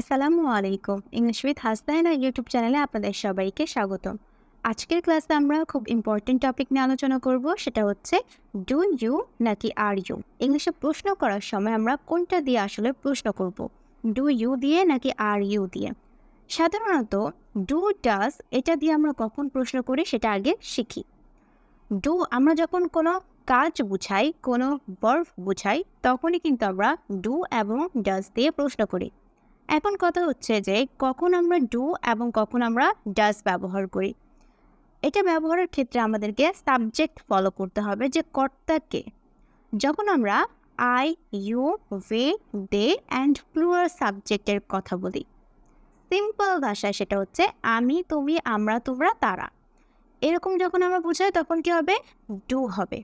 আসসালামু আলাইকুম। English with Hasnaina YouTube চ্যানেলে আপনাদের সবাইকে স্বাগতম। আজকের ক্লাসে আমরা খুব ইম্পর্টেন্ট টপিক নিয়ে আলোচনা করব, সেটা হচ্ছে ডু ইউ নাকি আর ইউ ইংলিশে প্রশ্ন করার সময় আমরা কোনটা দিয়ে আসলে প্রশ্ন করব? ডু ইউ দিয়ে নাকি আর ইউ দিয়ে? সাধারণত ডু ডাস এটা দিয়ে আমরা কখন প্রশ্ন করি সেটা আগে শিখি। ডু আমরা যখন কোনো কাজ বুঝাই, কোনো বর্ভ বুঝাই, তখনই কিন্তু আমরা ডু এবং ডাস দিয়ে প্রশ্ন করি। এখন কথা হচ্ছে যে কখন আমরা ডু এবং কখন আমরা ডাস ব্যবহার করি। এটা ব্যবহারের ক্ষেত্রে আমাদেরকে সাবজেক্ট ফলো করতে হবে যে কর্তাকে। যখন আমরা I you we they and plural সাবজেক্টের কথা বলি সিম্পল ভাষায় সেটা হচ্ছে আমি, তুমি, আমরা, তোমরা, তারা। এরকম যখন আমরা বুঝাই তখন কি হবে? ডু হবে।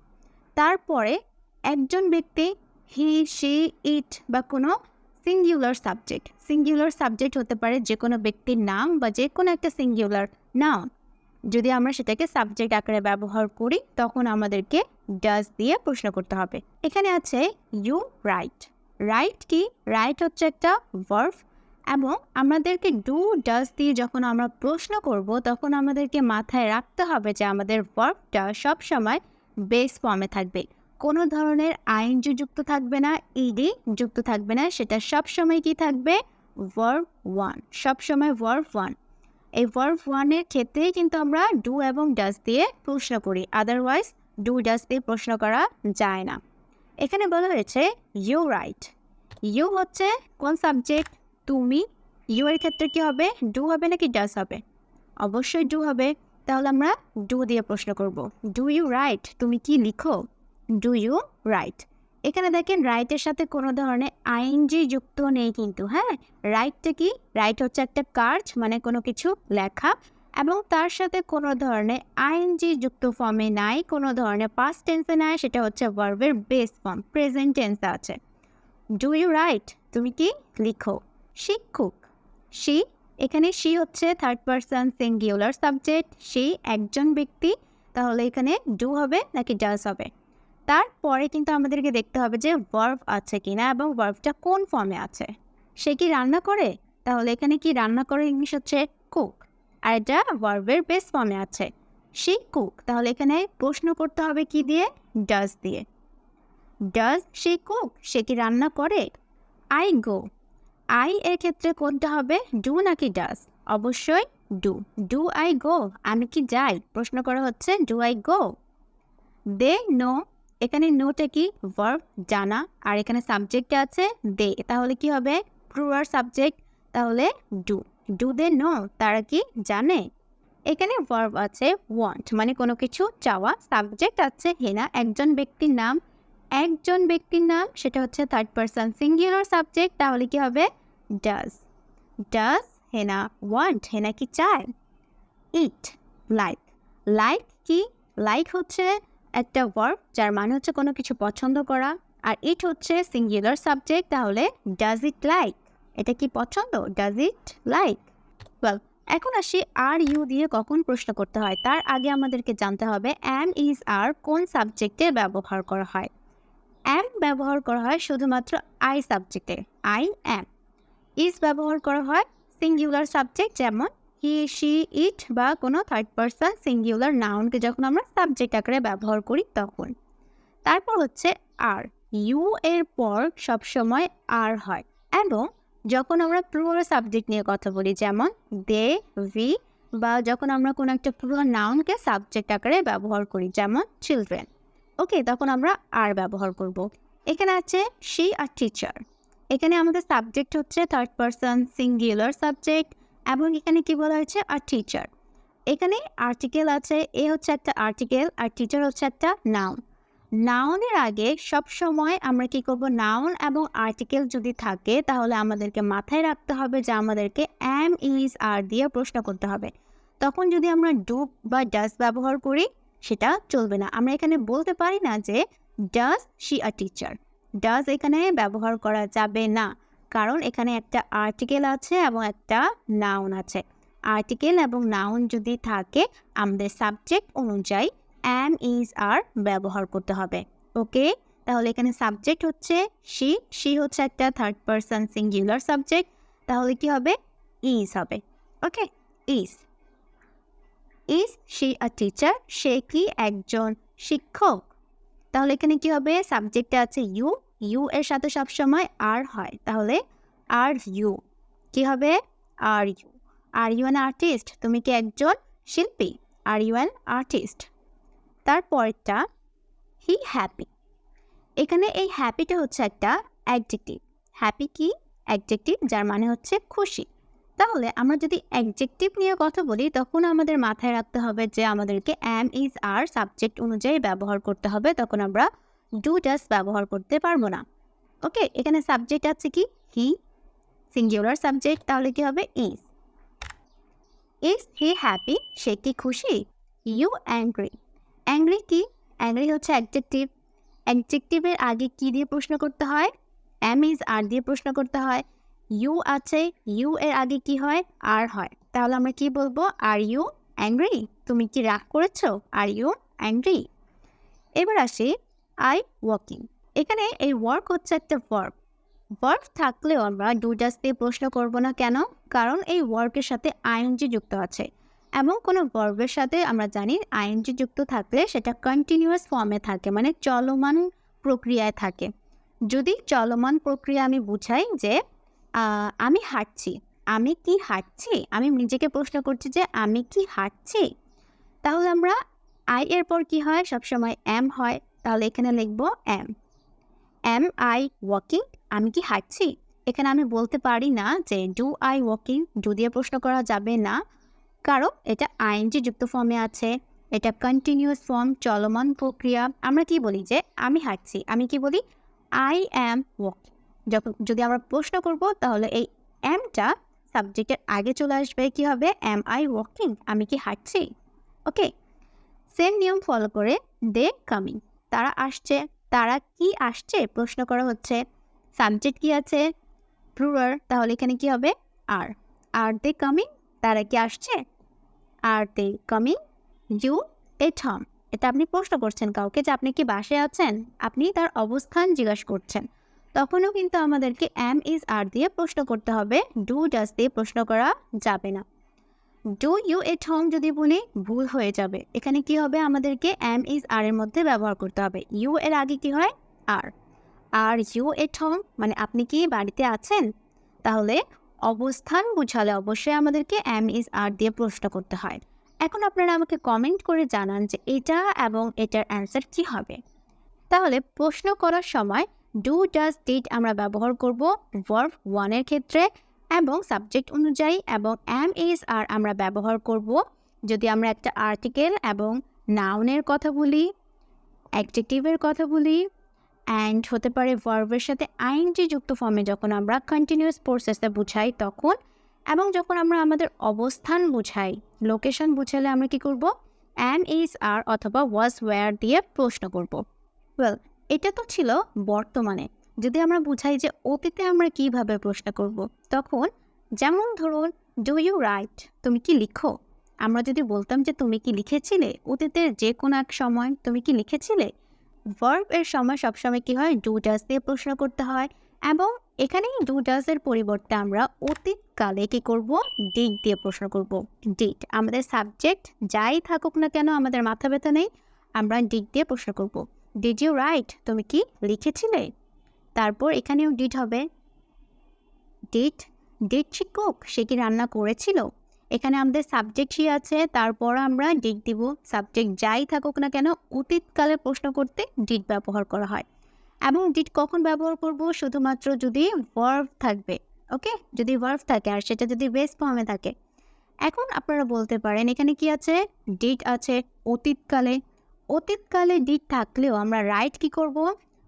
তারপরে একজন ব্যক্তি হি সি ইট বা কোনো সিঙ্গুলার সাবজেক্ট সিঙ্গুলার সাবজেক্ট হতে পারে যে কোনো ব্যক্তির নাম বা যে কোনো একটা সিঙ্গুলার নাম যদি আমরা সেটাকে সাবজেক্ট আকারে ব্যবহার করি, তখন আমাদেরকে ডাস দিয়ে প্রশ্ন করতে হবে। এখানে আছে ইউ রাইট রাইট কি? রাইট হচ্ছে একটা ভার্ভ এবং আমাদেরকে ডু ডাস দিয়ে যখন আমরা প্রশ্ন করব, তখন আমাদেরকে মাথায় রাখতে হবে যে আমাদের ভার্ভটা সবসময় বেস ফর্মে থাকবে। কোনো ধরনের আইনজি যুক্ত থাকবে না ইডি যুক্ত থাকবে না, সেটা সবসময় কি থাকবে? ভার্ভ ওয়ান সবসময় ভার্ভ ওয়ান এই ভার্ভ ওয়ানের ক্ষেত্রেই কিন্তু আমরা ডু এবং ডাস দিয়ে প্রশ্ন করি আদারওয়াইজ ডু ডাস দিয়ে প্রশ্ন করা যায় না। এখানে বলা হয়েছে ইউ রাইট ইউ হচ্ছে কোন সাবজেক্ট তুমি। ইউ এর ক্ষেত্রে কি হবে? ডু হবে নাকি ডাস হবে? অবশ্যই ডু হবে। তাহলে আমরা ডু দিয়ে প্রশ্ন করব। ডু ইউ রাইট তুমি কি লিখো? ডু ইউ রাইট এখানে দেখেন রাইটের সাথে কোনো ধরনের আইনজি যুক্ত নেই কিন্তু হ্যাঁ? রাইটটা কি? রাইট হচ্ছে একটা কার্জ মানে কোনো কিছু লেখা, এবং তার সাথে কোনো ধরনের আইনজি যুক্ত ফর্মে নাই, কোনো ধরনের পাস্ট টেন্সে নাই, সেটা হচ্ছে ভার্বের বেস ফর্ম প্রেজেন্ট টেন্সে আছে। ডু ইউ রাইট তুমি কি? লিখো। শিক্ষক। সি এখানে সি হচ্ছে third person singular subject she একজন ব্যক্তি, তাহলে এখানে ডু হবে নাকি ডাস হবে? তারপরে কিন্তু আমাদেরকে দেখতে হবে যে ভার্ভ আছে কিনা এবং ভার্ভটা কোন ফর্মে আছে। সে কি রান্না করে? তাহলে এখানে কি রান্না করে ইংলিশ হচ্ছে কুক আর এটা ভার্ভের বেস ফর্মে আছে। সি কুক তাহলে এখানে প্রশ্ন করতে হবে কি দিয়ে? ডাজ দিয়ে। ডাজ সে কুক সে কি রান্না করে? আই গো আই এর ক্ষেত্রে কোনটা হবে? ডু নাকি ডাজ অবশ্যই ডু ডু আই গো আমি কি যাই? প্রশ্ন করা হচ্ছে do I go they know এখানে নোটা কি? ভার্ব জানা, আর এখানে সাবজেক্টে আছে দে তাহলে কি হবে? প্লুরাল সাবজেক্ট তাহলে ডু ডু দে নো তারা কি জানে? এখানে ভার্ব আছে ওয়ান্ট মানে কোনো কিছু চাওয়া। সাবজেক্ট আছে হেনা, একজন ব্যক্তির নাম। একজন ব্যক্তির নাম, সেটা হচ্ছে থার্ড পারসন সিঙ্গুলার সাবজেক্ট তাহলে কি হবে? Does does Hena want Hena কি চায়? ইট লাইক লাইক কি? লাইক হচ্ছে একটা ভার্ব যার মানে হচ্ছে কোনো কিছু পছন্দ করা। আর ইট হচ্ছে সিঙ্গুলার সাবজেক্ট তাহলে ডাজ ইট লাইক এটা কি পছন্দ? ডাজ ইট লাইক ওয়েল এখন আসি আর ইউ দিয়ে কখন প্রশ্ন করতে হয়। তার আগে আমাদেরকে জানতে হবে অ্যাম ইজ আর কোন সাবজেক্টে ব্যবহার করা হয়। অ্যাম ব্যবহার করা হয় শুধুমাত্র আই সাবজেক্টে আই অ্যাম ইজ ব্যবহার করা হয় সিঙ্গুলার সাবজেক্ট যেমন হি, শি, ইট বা কোনো থার্ড পারসন সিঙ্গুলার নাউনকে যখন আমরা সাবজেক্ট আকারে ব্যবহার করি তখন। তারপর হচ্ছে আর। ইউ এর পর সবসময় আর হয়। এবং যখন আমরা প্লুরাল সাবজেক্ট নিয়ে কথা বলি, যেমন দে, ভি বা যখন আমরা কোনো একটা প্লুরাল নাউনকে সাবজেক্ট আকারে ব্যবহার করি, যেমন চিলড্রেন ওকে, তখন আমরা আর ব্যবহার করব। এখানে আছে শি আর টিচার এখানে আমাদের সাবজেক্ট হচ্ছে থার্ড পারসন সিঙ্গুলার সাবজেক্ট এবং এখানে কি বলা হয়েছে? আর টিচার এখানে আর্টিকেল আছে, এ হচ্ছে একটা আর্টিকেল আর টিচার হচ্ছে একটা নাউন নাউনের আগে সব সময় আমরা কি করব? নাউন এবং আর্টিকেল যদি থাকে, তাহলে আমাদেরকে মাথায় রাখতে হবে যে আমাদেরকে এম ইজ আর দিয়ে প্রশ্ন করতে হবে। তখন যদি আমরা ডুব বা ডাস ব্যবহার করি, সেটা চলবে না। আমরা এখানে বলতে পারি না যে does she a teacher does এখানে ব্যবহার করা যাবে না। কারণ এখানে একটা আর্টিকেল আছে এবং একটা নাউন আছে। আর্টিকেল এবং নাউন যদি থাকে, আমাদের সাবজেক্ট অনুযায়ী অ্যাম ইজ আর ব্যবহার করতে হবে। ওকে তাহলে এখানে সাবজেক্ট হচ্ছে শি শি হচ্ছে একটা থার্ড পারসন সিঙ্গুলার সাবজেক্ট তাহলে কি হবে? ইজ হবে। Okay is is she a teacher সে কি একজন শিক্ষক? তাহলে এখানে কি হবে? সাবজেক্টে আছে ইউ ইউ এর সাথে সবসময় আর হয়। তাহলে আর ইউ। কি হবে? Are you. Are you an artist তুমি কি একজন শিল্পী? আর ইউ অ্যান আর্টিস্ট তারপরটা হি হ্যাপি এখানে এই হ্যাপিটা হচ্ছে একটা অ্যাডজেক্টিভ হ্যাপি কি? অ্যাডজেক্টিভ যার মানে হচ্ছে খুশি। তাহলে আমরা যদি অ্যাডজেক্টিভ নিয়ে কথা বলি, তখন আমাদের মাথায় রাখতে হবে যে আমাদেরকে অ্যাম ইজ আর সাবজেক্ট অনুযায়ী ব্যবহার করতে হবে। তখন আমরা ডু ডাস ব্যবহার করতে পারব না। ওকে এখানে সাবজেক্ট আছে কি? হি সিঙ্গুলার সাবজেক্ট তাহলে কি হবে? ইজ ইজ হি হ্যাপি সে কি খুশি? ইউ অ্যাংগ্রি অ্যাংগ্রি কি? অ্যাংগ্রি হচ্ছে অ্যাডজেক্টিভ অ্যাডজেক্টিভের আগে কি দিয়ে প্রশ্ন করতে হয়? অ্যাম ইজ আর দিয়ে প্রশ্ন করতে হয়। ইউ আছে ইউ এর আগে কি হয়? আর হয়। তাহলে আমরা কি বলব? আর ইউ অ্যাংগ্রি তুমি কি রাগ করেছ? আর ইউ অ্যাংরি এবার আসি আই ওয়াকিং। এখানে এই ওয়ার্ক হচ্ছে একটা ভার্ব ভার্ব থাকলেও আমরা ডু ডাস দিয়ে প্রশ্ন করব না কেন? কারণ এই ওয়ার্কের সাথে আইএনজি যুক্ত আছে। এবং কোনো ভার্বের সাথে আমরা জানি আইএনজি যুক্ত থাকলে সেটা কন্টিনিউয়াস ফর্মে থাকে মানে চলমান প্রক্রিয়ায় থাকে। যদি চলমান প্রক্রিয়া আমি বুঝাই যে আমি হাঁটছি, আমি কি হাঁটছি? আমি নিজেকে প্রশ্ন করছি যে, আমি কি হাঁটছি? তাহলে আমরা আই এর পর কি হয়? সবসময় এম হয়। তাহলে এখানে লিখব এম এম আই ওয়াকিং আমি কি হাঁটছি? এখানে আমি বলতে পারি না যে ডু আই ওয়াকিং ডু দিয়ে প্রশ্ন করা যাবে না। কারণ এটা আইএনজি যুক্ত ফর্মে আছে। এটা কন্টিনিউয়াস ফর্ম চলমান প্রক্রিয়া। আমরা কি বলি যে, আমি হাঁটছি। আমি কি বলি? আই অ্যাম ওয়াকিং যখন, যদি আমরা প্রশ্ন করব, তাহলে এই অ্যামটা সাবজেক্টের আগে চলে আসবে। কি হবে? অ্যাম আই ওয়াকিং আমি কি হাঁটছি? ওকে সেম নিয়ম ফলো করে দে কামিং তারা আসছে, তারা কি আসছে? প্রশ্ন করা হচ্ছে। সাবজেক্ট কি আছে? প্লুরাল তাহলে এখানে কি হবে? আর আর দে কামিং তারা কি আসছে? Are they coming you at home এটা আপনি প্রশ্ন করছেন কাউকে যে আপনি কি বাসায় আছেন? আপনি তার অবস্থান জিজ্ঞাসা করছেন। তখনও কিন্তু আমাদেরকে অ্যাম ইজ আর দিয়ে প্রশ্ন করতে হবে। ডু ডাস দিয়ে প্রশ্ন করা যাবে না। ডু ইউ এট হোম যদি বলি, ভুল হয়ে যাবে। এখানে কি হবে? আমাদেরকে এম ইজ আর এর মধ্যে ব্যবহার করতে হবে। ইউ এর আগে কি হয়? আর আর ইউ এট হোম মানে আপনি কি বাড়িতে আছেন? তাহলে অবস্থান বুঝালে অবশ্যই আমাদেরকে এম ইজ আর দিয়ে প্রশ্ন করতে হয়। এখন আপনারা আমাকে কমেন্ট করে জানান যে এটা এবং এটার অ্যান্সার কি হবে। তাহলে প্রশ্ন করার সময় ডু ডাস ডিড আমরা ব্যবহার করব ভার্ভ ওয়ানের ক্ষেত্রে। এবং সাবজেক্ট অনুযায়ী এবং এম ইজ আর আমরা ব্যবহার করব। যদি আমরা একটা আর্টিকেল এবং নাউনের কথা বলি অ্যাডজেক্টিভের কথা বলি অ্যান্ড হতে পারে ভার্বের সাথে আইনজি যুক্ত ফর্মে যখন আমরা কন্টিনিউয়াস প্রসেসে বুঝাই তখন, এবং যখন আমরা আমাদের অবস্থান বুঝাই লোকেশন বুঝালে আমরা কি করব? অ্যাম ইজ আর অথবা ওয়াজ ওয়্যার দিয়ে প্রশ্ন করব। ওয়েল এটা তো ছিল বর্তমানে। যদি আমরা বুঝাই যে অতীতে আমরা কীভাবে প্রশ্ন করব, তখন যেমন ধরুন ডু ইউ রাইট তুমি কি লিখো? আমরা যদি বলতাম যে, তুমি কি লিখেছিলে? অতীতের যে কোনো এক সময় তুমি কি লিখেছিলে? ভার্ব এর সময় সবসময় কি হয়? ডু ডাস দিয়ে প্রশ্ন করতে হয় এবং এখানে ডু ডাসের পরিবর্তে আমরা অতীতকালে কি করব? ডিট দিয়ে প্রশ্ন করব। ডিট আমাদের সাবজেক্ট যাই থাকুক না কেন, আমাদের মাথা ব্যথা নেই, আমরা ডিট দিয়ে প্রশ্ন করব। ডিড ইউ রাইট তুমি কি লিখেছিলে? তারপর এখানেও ডিট হবে। ডিট ডিট সে সে কি রান্না করেছিল? এখানে আমাদের সাবজেক্ট আছে, তারপর আমরা ডিট দিব। সাবজেক্ট যাই থাকুক না কেন অতীতকালে প্রশ্ন করতে ডিট ব্যবহার করা হয়। এবং ডিট কখন ব্যবহার করব? শুধুমাত্র যদি ভার্ভ থাকবে ওকে যদি ভার্ভ থাকে, আর সেটা যদি বেস ফর্মে থাকে। এখন আপনারা বলতে পারেন, এখানে কি আছে? ডিট আছে অতীতকালে। অতীতকালে ডিট থাকলেও আমরা রাইট কি করব?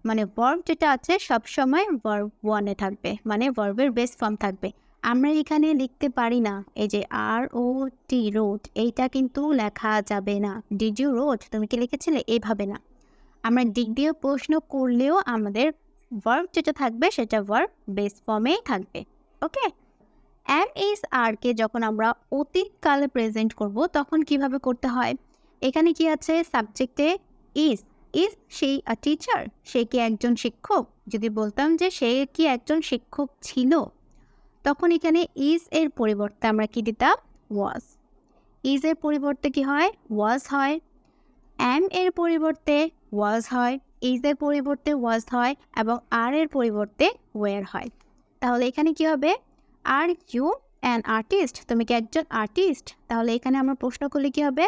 মানে ভার্ব যেটা আছে সবসময় ভার্ব ওয়ানে থাকবে মানে ভার্বের বেস ফর্ম থাকবে। আমরা এখানে লিখতে পারি না, এই যে আর ও টি রোড এইটা কিন্তু লেখা যাবে না। ডিড ইউ রোড তুমি কি লিখেছিলে? এইভাবে না। আমরা ডিগ দিয়ে প্রশ্ন করলেও আমাদের ভার্ব যেটা থাকবে, সেটা ভার্ব বেস ফর্মেই থাকবে। ওকে এম এস আরকে যখন আমরা অতীতকালে প্রেজেন্ট করব, তখন কীভাবে করতে হয়? এখানে কি আছে? সাবজেক্টে ইজ ইজ সেই আ টিচার সে কি একজন শিক্ষক? যদি বলতাম যে সে কি একজন শিক্ষক ছিল, তখন এখানে ইজ এর পরিবর্তে আমরা কি দিতাম? ওয়াজ ইজ এর পরিবর্তে কি হয়? ওয়াজ হয়। অ্যাম এর পরিবর্তে ওয়াজ হয়। ইজ এর পরিবর্তে ওয়াজ হয় এবং আর এর পরিবর্তে ওয়ার হয়। তাহলে এখানে কি হবে? আর ইউ অ্যান আর্টিস্ট তুমি কি একজন আর্টিস্ট তাহলে এখানে আমরা প্রশ্ন করলে কি হবে?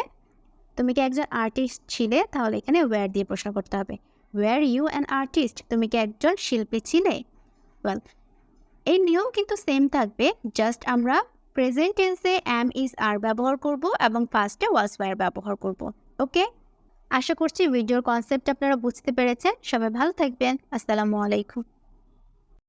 তুমি কি একজন আর্টিস্ট ছিলে? তাহলে এখানে ওয়্যার দিয়ে প্রশ্ন করতে হবে। ওয়্যার ইউ অ্যান আর্টিস্ট তুমি কি একজন শিল্পী ছিলে? ওয়েল এই নিয়ম কিন্তু সেম থাকবে। জাস্ট আমরা প্রেজেন্ট টেন্সে অ্যাম ইজ আর ব্যবহার করব এবং ফার্স্টে ওয়াজ ওয়ার ব্যবহার করব। ওকে আশা করছি ভিডিওর কনসেপ্ট আপনারা বুঝতে পেরেছেন। সবাই ভালো থাকবেন। আসসালামু আলাইকুম।